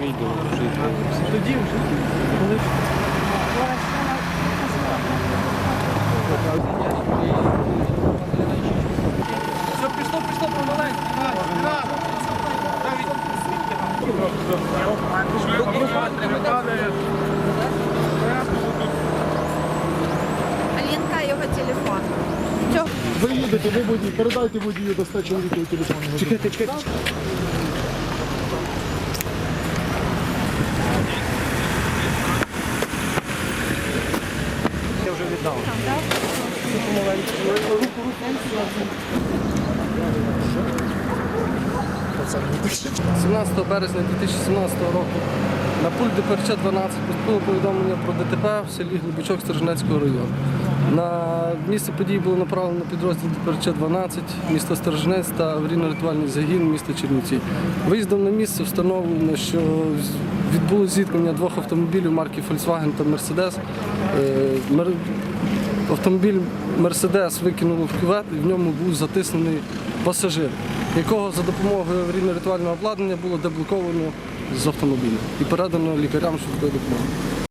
Тоді вже коли все пішло, пішло помаленьку. Алінка, його телефон. Ви їдете, ви передайте водію до 100 чоловіків телефон. Чекайте, чекайте. Вже віддав. 17 березня 2017 року на пульт ДПРЧ 12 поступило повідомлення про ДТП в селі Глибочок Сторожнецького району. На місце події було направлено підрозділ ДПРЧ 12, місто Сторожнець та аварійно-рятувальний загін міста Чернівці. Виїздом на місце встановлено, що відбулося зіткнення двох автомобілів марки Volkswagen та Mercedes. Е, Автомобіль Мерседес викинуло в кювет і в ньому був затиснений пасажир, якого за допомогою аварійно-рятувального обладнання було деблоковано з автомобіля і передано лікарям швидкої допомоги.